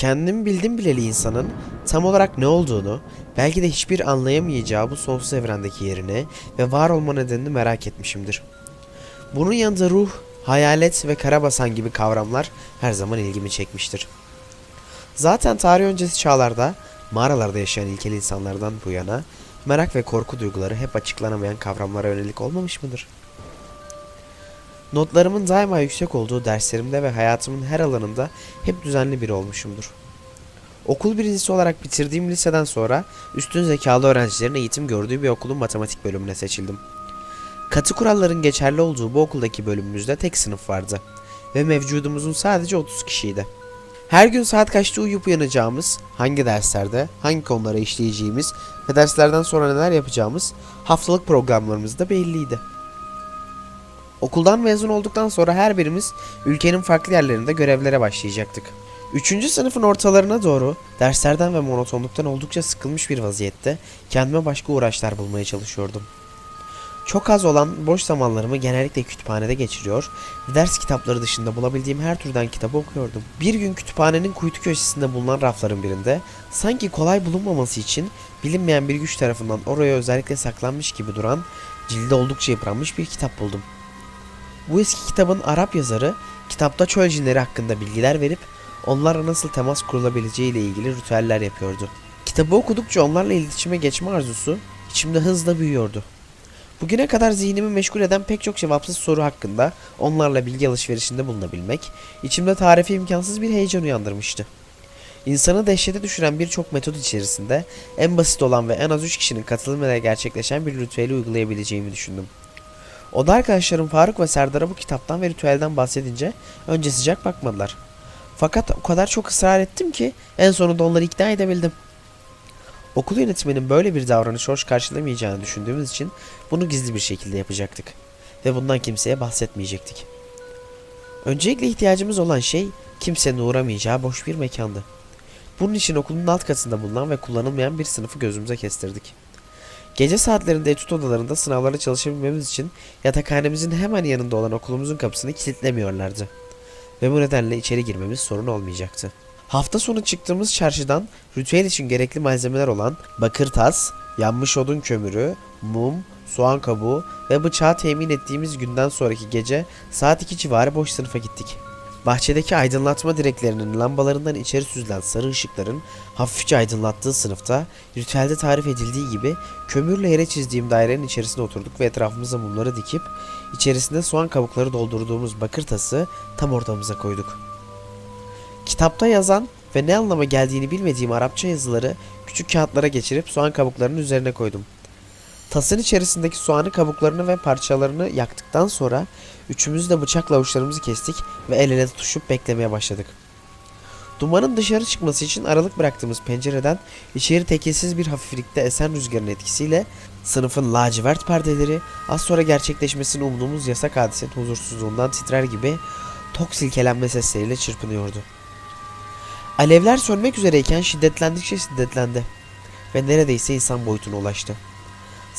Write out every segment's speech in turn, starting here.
Kendim bildim bileli insanın tam olarak ne olduğunu, belki de hiçbir anlayamayacağı bu sonsuz evrendeki yerini ve var olma nedenini merak etmişimdir. Bunun yanında ruh, hayalet ve karabasan gibi kavramlar her zaman ilgimi çekmiştir. Zaten tarih öncesi çağlarda mağaralarda yaşayan ilkel insanlardan bu yana merak ve korku duyguları hep açıklanamayan kavramlara yönelik olmamış mıdır? Notlarımın daima yüksek olduğu derslerimde ve hayatımın her alanında hep düzenli biri olmuşumdur. Okul birincisi olarak bitirdiğim liseden sonra üstün zekalı öğrencilerin eğitim gördüğü bir okulun matematik bölümüne seçildim. Katı kuralların geçerli olduğu bu okuldaki bölümümüzde tek sınıf vardı ve mevcudumuzun sadece 30 kişiydi. Her gün saat kaçta uyuyup uyanacağımız, hangi derslerde, hangi konuları işleyeceğimiz ve derslerden sonra neler yapacağımız haftalık programlarımız da belliydi. Okuldan mezun olduktan sonra her birimiz ülkenin farklı yerlerinde görevlere başlayacaktık. Üçüncü sınıfın ortalarına doğru derslerden ve monotonluktan oldukça sıkılmış bir vaziyette kendime başka uğraşlar bulmaya çalışıyordum. Çok az olan boş zamanlarımı genellikle kütüphanede geçiriyor ders kitapları dışında bulabildiğim her türden kitabı okuyordum. Bir gün kütüphanenin kuytu köşesinde bulunan rafların birinde sanki kolay bulunmaması için bilinmeyen bir güç tarafından oraya özellikle saklanmış gibi duran cildi oldukça yıpranmış bir kitap buldum. Bu eski kitabın Arap yazarı kitapta çöl cinleri hakkında bilgiler verip onlarla nasıl temas kurulabileceği ile ilgili ritüeller yapıyordu. Kitabı okudukça onlarla iletişime geçme arzusu içimde hızla büyüyordu. Bugüne kadar zihnimi meşgul eden pek çok cevapsız soru hakkında onlarla bilgi alışverişinde bulunabilmek içimde tarifi imkansız bir heyecan uyandırmıştı. İnsanı dehşete düşüren birçok metot içerisinde en basit olan ve en az 3 kişinin katılımıyla gerçekleşen bir ritüeli uygulayabileceğimi düşündüm. Oda arkadaşlarım Faruk ve Serdar'a bu kitaptan ve ritüelden bahsedince önce sıcak bakmadılar. Fakat o kadar çok ısrar ettim ki en sonunda onları ikna edebildim. Okul yönetiminin böyle bir davranış hoş karşılamayacağını düşündüğümüz için bunu gizli bir şekilde yapacaktık. Ve bundan kimseye bahsetmeyecektik. Öncelikle ihtiyacımız olan şey kimsenin uğramayacağı boş bir mekandı. Bunun için okulun alt katında bulunan ve kullanılmayan bir sınıfı gözümüze kestirdik. Gece saatlerinde etüt odalarında sınavlara çalışabilmemiz için yatakhanemizin hemen yanında olan okulumuzun kapısını kilitlemiyorlardı. Ve bu nedenle içeri girmemiz sorun olmayacaktı. Hafta sonu çıktığımız çarşıdan ritüel için gerekli malzemeler olan bakır tas, yanmış odun kömürü, mum, soğan kabuğu ve bıçağı temin ettiğimiz günden sonraki gece saat 2 civarı boş sınıfa gittik. Bahçedeki aydınlatma direklerinin lambalarından içeri süzülen sarı ışıkların hafifçe aydınlattığı sınıfta ritüelde tarif edildiği gibi kömürle yere çizdiğim dairenin içerisine oturduk ve etrafımıza mumları dikip içerisinde soğan kabukları doldurduğumuz bakır tası tam ortamıza koyduk. Kitapta yazan ve ne anlama geldiğini bilmediğim Arapça yazıları küçük kağıtlara geçirip soğan kabuklarının üzerine koydum. Tasın içerisindeki soğanı kabuklarını ve parçalarını yaktıktan sonra üçümüz de bıçakla avuçlarımızı kestik ve el ele tutuşup beklemeye başladık. Dumanın dışarı çıkması için aralık bıraktığımız pencereden içeri tekilsiz bir hafiflikte esen rüzgarın etkisiyle sınıfın lacivert perdeleri az sonra gerçekleşmesini umduğumuz yasak hadisenin huzursuzluğundan titrer gibi tok silkelenme sesleriyle çırpınıyordu. Alevler sönmek üzereyken şiddetlendikçe şiddetlendi ve neredeyse insan boyutuna ulaştı.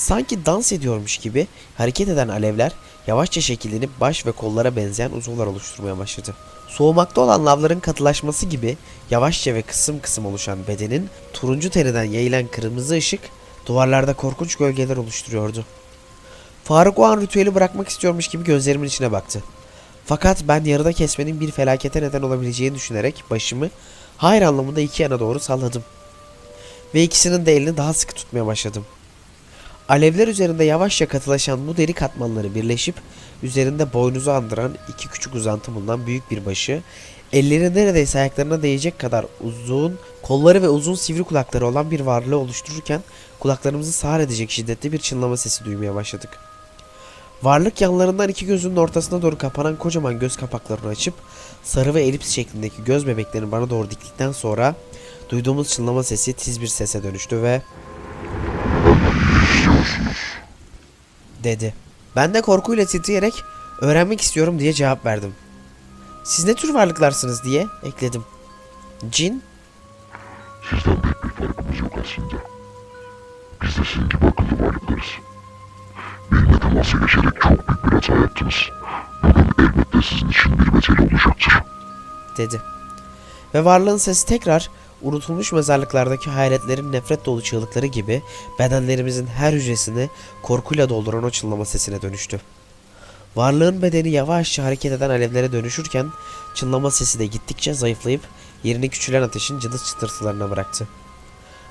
Sanki dans ediyormuş gibi hareket eden alevler yavaşça şekillenip baş ve kollara benzeyen uzuvlar oluşturmaya başladı. Soğumakta olan lavların katılaşması gibi yavaşça ve kısım kısım oluşan bedenin turuncu teniden yayılan kırmızı ışık duvarlarda korkunç gölgeler oluşturuyordu. Faruk o an ritüeli bırakmak istiyormuş gibi gözlerimin içine baktı. Fakat ben yarıda kesmenin bir felakete neden olabileceğini düşünerek başımı hayır anlamında iki yana doğru salladım. Ve ikisinin de elini daha sıkı tutmaya başladım. Alevler üzerinde yavaşça katılaşan bu deri katmanları birleşip üzerinde boynuzu andıran iki küçük uzantı bulunan büyük bir başı, elleri neredeyse ayaklarına değecek kadar uzun, kolları ve uzun sivri kulakları olan bir varlığı oluştururken kulaklarımızı sağır edecek şiddetli bir çınlama sesi duymaya başladık. Varlık yanlarından iki gözünün ortasına doğru kapanan kocaman göz kapaklarını açıp sarı ve elips şeklindeki göz bebeklerini bana doğru diktikten sonra duyduğumuz çınlama sesi tiz bir sese dönüştü ve dedi. Ben de korkuyla titreyerek öğrenmek istiyorum diye cevap verdim. Siz ne tür varlıklarsınız diye ekledim. Cin? Sizden pek bir farkımız yok aslında. Biz de sizin gibi akıllı varlıklarız. Benimle temasa geçerek çok büyük bir hata yaptınız. Bugün elbette sizin için bir mesele olacaktır. dedi. Ve varlığın sesi tekrar unutulmuş mezarlıklardaki hayaletlerin nefret dolu çığlıkları gibi bedenlerimizin her hücresini korkuyla dolduran o çınlama sesine dönüştü. Varlığın bedeni yavaşça hareket eden alevlere dönüşürken çınlama sesi de gittikçe zayıflayıp yerini küçülen ateşin cılız çıtırtılarına bıraktı.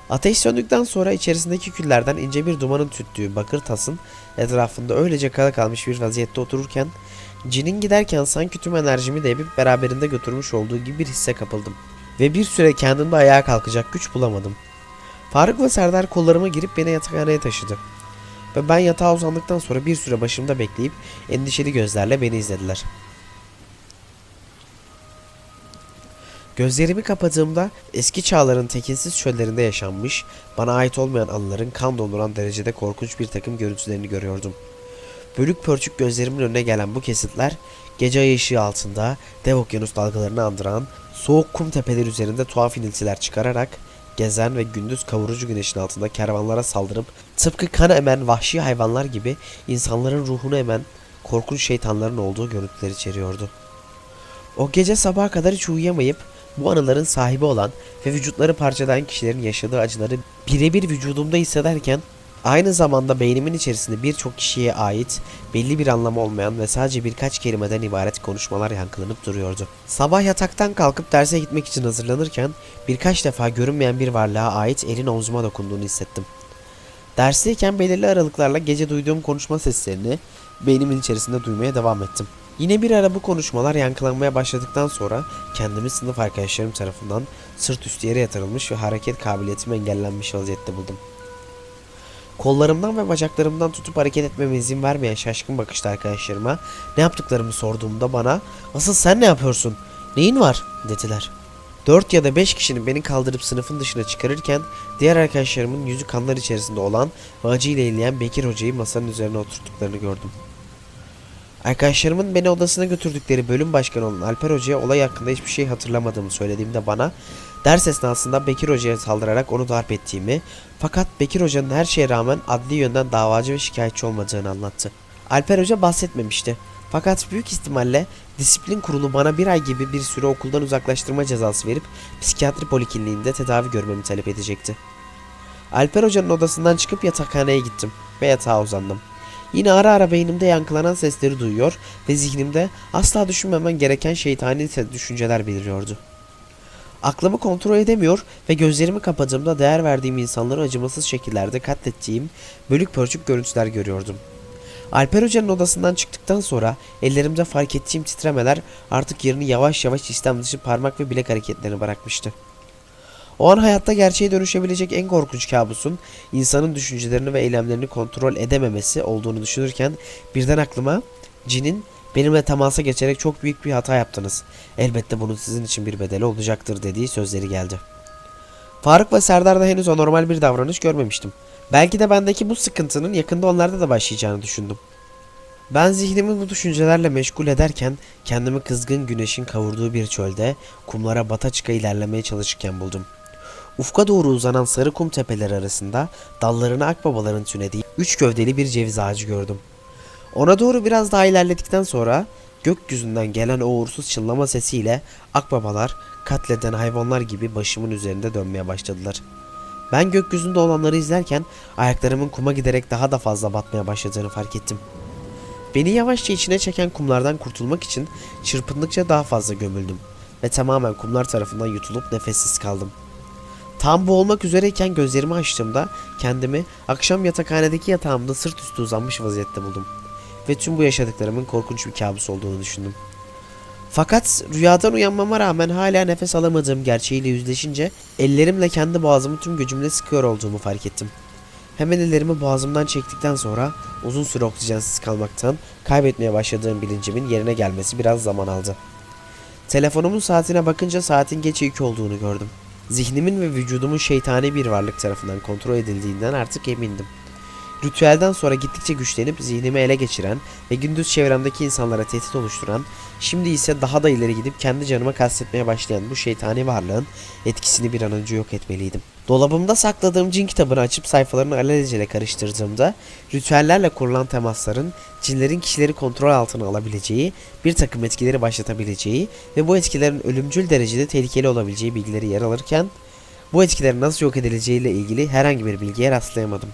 Ateş söndükten sonra içerisindeki küllerden ince bir dumanın tüttüğü bakır tasın etrafında öylece kala kalmış bir vaziyette otururken cinin giderken sanki tüm enerjimi de hep beraberinde götürmüş olduğu gibi bir hisse kapıldım. Ve bir süre kendimde ayağa kalkacak güç bulamadım. Faruk ve Serdar kollarıma girip beni yatakhaneye taşıdı. Ve ben yatağa uzandıktan sonra bir süre başımda bekleyip endişeli gözlerle beni izlediler. Gözlerimi kapadığımda eski çağların tekinsiz çöllerinde yaşanmış, bana ait olmayan anıların kan donduran derecede korkunç bir takım görüntülerini görüyordum. Bölük pörçük gözlerimin önüne gelen bu kesitler, gece ay ışığı altında dev okyanus dalgalarını andıran soğuk kum tepeler üzerinde tuhaf iniltiler çıkararak gezen ve gündüz kavurucu güneşin altında kervanlara saldırıp tıpkı kan emen vahşi hayvanlar gibi insanların ruhunu emen korkunç şeytanların olduğu görüntüler içeriyordu. O gece sabaha kadar hiç uyuyamayıp bu anıların sahibi olan ve vücutları parçalayan kişilerin yaşadığı acıları birebir vücudumda hissederken aynı zamanda beynimin içerisinde birçok kişiye ait belli bir anlamı olmayan ve sadece birkaç kelimeden ibaret konuşmalar yankılanıp duruyordu. Sabah yataktan kalkıp derse gitmek için hazırlanırken birkaç defa görünmeyen bir varlığa ait elin omzuma dokunduğunu hissettim. Dersteyken belirli aralıklarla gece duyduğum konuşma seslerini beynimin içerisinde duymaya devam ettim. Yine bir ara bu konuşmalar yankılanmaya başladıktan sonra kendimi sınıf arkadaşlarım tarafından sırt üstü yere yatırılmış ve hareket kabiliyetim engellenmiş vaziyette buldum. Kollarımdan ve bacaklarımdan tutup hareket etmeme izin vermeyen şaşkın bakışlı arkadaşlarıma ne yaptıklarımı sorduğumda bana asıl sen ne yapıyorsun? Neyin var? dediler. Dört ya da beş kişinin beni kaldırıp sınıfın dışına çıkarırken diğer arkadaşlarımın yüzü kanlar içerisinde olan ve acıyla inleyen Bekir Hoca'yı masanın üzerine oturttuklarını gördüm. Arkadaşlarımın beni odasına götürdükleri bölüm başkanı olan Alper Hoca'ya olay hakkında hiçbir şey hatırlamadığımı söylediğimde bana ders esnasında Bekir Hoca'ya saldırarak onu darp ettiğimi fakat Bekir Hoca'nın her şeye rağmen adli yönden davacı ve şikayetçi olmadığını anlattı. Alper Hoca bahsetmemişti. Fakat büyük ihtimalle disiplin kurulu bana bir ay gibi bir süre okuldan uzaklaştırma cezası verip psikiyatri polikliniğinde tedavi görmemi talep edecekti. Alper Hoca'nın odasından çıkıp yatakhaneye gittim ve yatağa uzandım. Yine ara ara beynimde yankılanan sesleri duyuyor ve zihnimde asla düşünmemen gereken şeytani düşünceler beliriyordu. Aklımı kontrol edemiyor ve gözlerimi kapadığımda değer verdiğim insanları acımasız şekillerde katlettiğim bölük pörçük görüntüler görüyordum. Alper Hoca'nın odasından çıktıktan sonra ellerimde fark ettiğim titremeler artık yerini yavaş yavaş istem dışı parmak ve bilek hareketlerini bırakmıştı. O an hayatta gerçeğe dönüşebilecek en korkunç kabusun insanın düşüncelerini ve eylemlerini kontrol edememesi olduğunu düşünürken birden aklıma cinin benimle temasa geçerek çok büyük bir hata yaptınız. Elbette bunun sizin için bir bedeli olacaktır dediği sözleri geldi. Faruk ve Serdar'da henüz anormal bir davranış görmemiştim. Belki de bendeki bu sıkıntının yakında onlarda da başlayacağını düşündüm. Ben zihnimi bu düşüncelerle meşgul ederken kendimi kızgın güneşin kavurduğu bir çölde kumlara bata çıka ilerlemeye çalışırken buldum. Ufka doğru uzanan sarı kum tepeleri arasında dallarını akbabaların tünediği üç gövdeli bir ceviz ağacı gördüm. Ona doğru biraz daha ilerledikten sonra gökyüzünden gelen o uğursuz çınlama sesiyle akbabalar katleden hayvanlar gibi başımın üzerinde dönmeye başladılar. Ben gökyüzünde olanları izlerken ayaklarımın kuma giderek daha da fazla batmaya başladığını fark ettim. Beni yavaşça içine çeken kumlardan kurtulmak için çırpındıkça daha fazla gömüldüm ve tamamen kumlar tarafından yutulup nefessiz kaldım. Tam bu olmak üzereyken gözlerimi açtığımda kendimi akşam yatakhanedeki yatağımda sırt üstü uzanmış vaziyette buldum. Ve tüm bu yaşadıklarımın korkunç bir kabus olduğunu düşündüm. Fakat rüyadan uyanmama rağmen hala nefes alamadığım gerçeğiyle yüzleşince ellerimle kendi boğazımı tüm gücümle sıkıyor olduğumu fark ettim. Hemen ellerimi boğazımdan çektikten sonra uzun süre oksijensiz kalmaktan kaybetmeye başladığım bilincimin yerine gelmesi biraz zaman aldı. Telefonumun saatine bakınca saatin geç iki olduğunu gördüm. Zihnimin ve vücudumun şeytani bir varlık tarafından kontrol edildiğinden artık emindim. Ritüelden sonra gittikçe güçlenip zihnimi ele geçiren ve gündüz çevremdeki insanlara tehdit oluşturan, şimdi ise daha da ileri gidip kendi canıma kastetmeye başlayan bu şeytani varlığın etkisini bir an önce yok etmeliydim. Dolabımda sakladığım cin kitabını açıp sayfalarını alelacele karıştırdığımda ritüellerle kurulan temasların cinlerin kişileri kontrol altına alabileceği, bir takım etkileri başlatabileceği ve bu etkilerin ölümcül derecede tehlikeli olabileceği bilgileri yer alırken bu etkilerin nasıl yok edileceğiyle ilgili herhangi bir bilgiye rastlayamadım.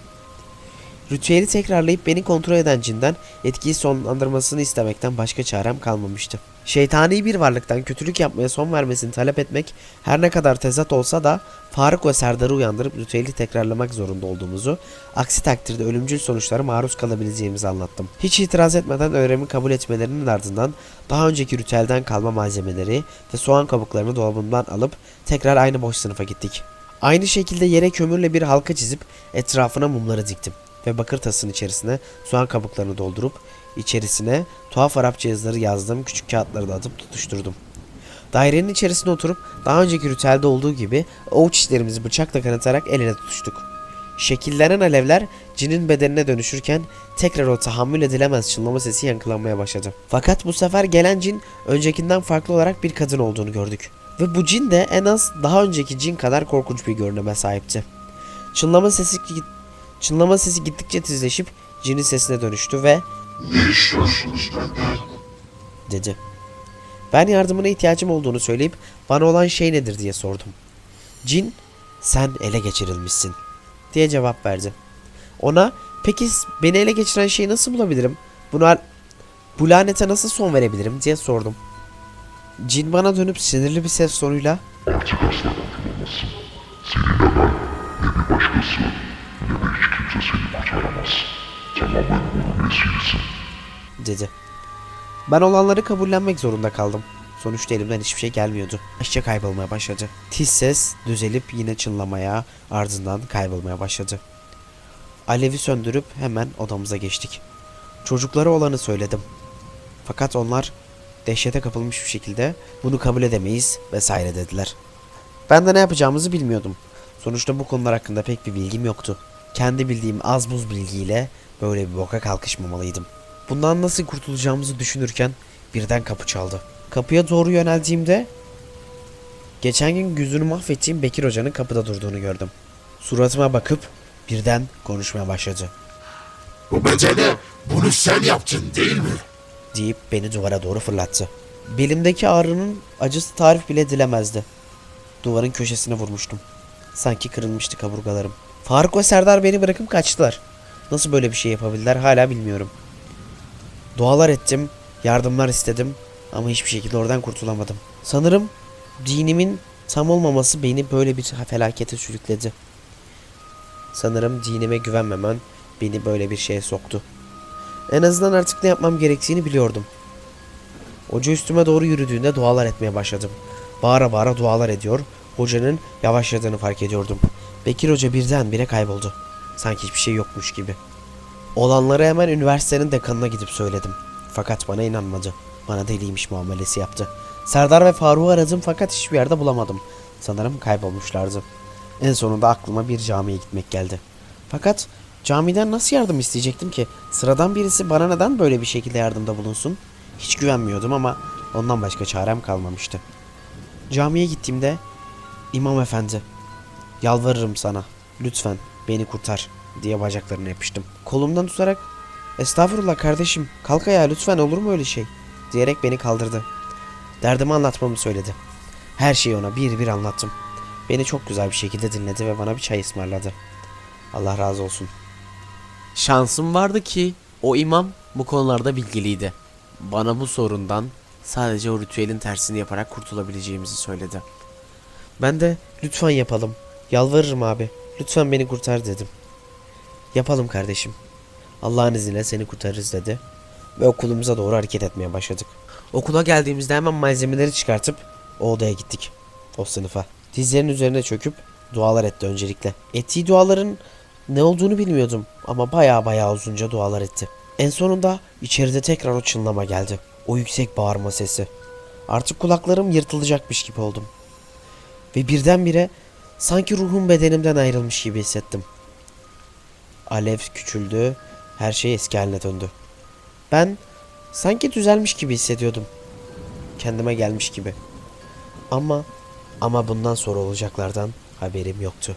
Ritüeli tekrarlayıp beni kontrol eden cinden etkiyi sonlandırmasını istemekten başka çarem kalmamıştı. Şeytani bir varlıktan kötülük yapmaya son vermesini talep etmek her ne kadar tezat olsa da Faruk ve Serdar'ı uyandırıp ritüeli tekrarlamak zorunda olduğumuzu, aksi takdirde ölümcül sonuçlara maruz kalabileceğimizi anlattım. Hiç itiraz etmeden öğrenimi kabul etmelerinin ardından daha önceki ritüelden kalma malzemeleri ve soğan kabuklarını dolabımdan alıp tekrar aynı boş sınıfa gittik. Aynı şekilde yere kömürle bir halka çizip etrafına mumları diktim ve bakır tasın içerisine soğan kabuklarını doldurup içerisine tuhaf Arapça yazıları yazdığım küçük kağıtları da atıp tutuşturdum. Dairenin içerisine oturup daha önceki ritüelde olduğu gibi avuç içlerimizi bıçakla kanatarak el ele tutuştuk. Şekillenen alevler cinin bedenine dönüşürken tekrar o tahammül edilemez çınlama sesi yankılanmaya başladı. Fakat bu sefer gelen cin öncekinden farklı olarak bir kadın olduğunu gördük. Ve bu cin de en az daha önceki cin kadar korkunç bir görünüme sahipti. Çınlama sesi çınlama sesi gittikçe tizleşip cinin sesine dönüştü ve Ne istiyorsunuz benden? dedi. Ben yardımına ihtiyacım olduğunu söyleyip bana olan şey nedir diye sordum. Cin, sen ele geçirilmişsin diye cevap verdi. Ona, peki beni ele geçiren şeyi nasıl bulabilirim? Buna, bu lanete nasıl son verebilirim diye sordum. Cin bana dönüp sinirli bir ses sonuyla Artık asla kurtulamazsın. Dedi. Ben olanları kabullenmek zorunda kaldım. Sonuçta elimden hiçbir şey gelmiyordu. Aşça kaybolmaya başladı. Tiz ses düzelip yine çınlamaya, ardından kaybolmaya başladı. Alevi söndürüp hemen odamıza geçtik. Çocuklara olanı söyledim. Fakat onlar dehşete kapılmış bir şekilde bunu kabul edemeyiz vesaire dediler. Ben de ne yapacağımızı bilmiyordum. Sonuçta bu konular hakkında pek bir bilgim yoktu. Kendi bildiğim az buz bilgiyle böyle bir boka kalkışmamalıydım. Bundan nasıl kurtulacağımızı düşünürken birden kapı çaldı. Kapıya doğru yöneldiğimde geçen gün yüzünü mahvettiğim Bekir Hoca'nın kapıda durduğunu gördüm. Suratıma bakıp birden konuşmaya başladı. Bu bedene bunu sen yaptın değil mi? deyip beni duvara doğru fırlattı. Belimdeki ağrının acısı tarif bile edilemezdi. Duvarın köşesine vurmuştum. Sanki kırılmıştı kaburgalarım. Faruk ve Serdar beni bırakıp kaçtılar. Nasıl böyle bir şey yapabildiler hala bilmiyorum. Dualar ettim, yardımlar istedim ama hiçbir şekilde oradan kurtulamadım. Sanırım dinimin tam olmaması beni böyle bir felakete sürükledi. Sanırım dinime güvenmemem beni böyle bir şeye soktu. En azından artık ne yapmam gerektiğini biliyordum. Hoca üstüme doğru yürüdüğünde dualar etmeye başladım. Bağıra bağıra dualar ediyor, hocanın yavaşladığını fark ediyordum. Bekir Hoca birdenbire kayboldu. Sanki hiçbir şey yokmuş gibi. Olanları hemen üniversitenin dekanına gidip söyledim. Fakat bana inanmadı. Bana deliymiş muamelesi yaptı. Serdar ve Faruk'u aradım fakat hiçbir yerde bulamadım. Sanırım kaybolmuşlardı. En sonunda aklıma bir camiye gitmek geldi. Fakat camiden nasıl yardım isteyecektim ki? Sıradan birisi bana neden böyle bir şekilde yardımda bulunsun? Hiç güvenmiyordum ama ondan başka çarem kalmamıştı. Camiye gittiğimde İmam efendi yalvarırım sana lütfen beni kurtar diye bacaklarına yapıştım. Kolumdan tutarak estağfurullah kardeşim kalk ayağa lütfen olur mu öyle şey diyerek beni kaldırdı. Derdimi anlatmamı söyledi. Her şeyi ona bir bir anlattım. Beni çok güzel bir şekilde dinledi ve bana bir çay ısmarladı. Allah razı olsun. Şansım vardı ki o imam bu konularda bilgiliydi. Bana bu sorundan sadece o ritüelin tersini yaparak kurtulabileceğimizi söyledi. Ben de lütfen yapalım. Yalvarırım abi. Lütfen beni kurtar dedim. Yapalım kardeşim. Allah'ın izniyle seni kurtarırız dedi. Ve okulumuza doğru hareket etmeye başladık. Okula geldiğimizde hemen malzemeleri çıkartıp o odaya gittik. O sınıfa. Dizlerinin üzerine çöküp dualar etti öncelikle. Ettiği duaların ne olduğunu bilmiyordum ama baya baya uzunca dualar etti. En sonunda içeride tekrar o çınlama geldi. O yüksek bağırma sesi. Artık kulaklarım yırtılacakmış gibi oldum. Ve birdenbire sanki ruhum bedenimden ayrılmış gibi hissettim. Alev küçüldü. Her şey eski haline döndü. Ben sanki düzelmiş gibi hissediyordum. Kendime gelmiş gibi. Ama ama bundan sonra olacaklardan haberim yoktu.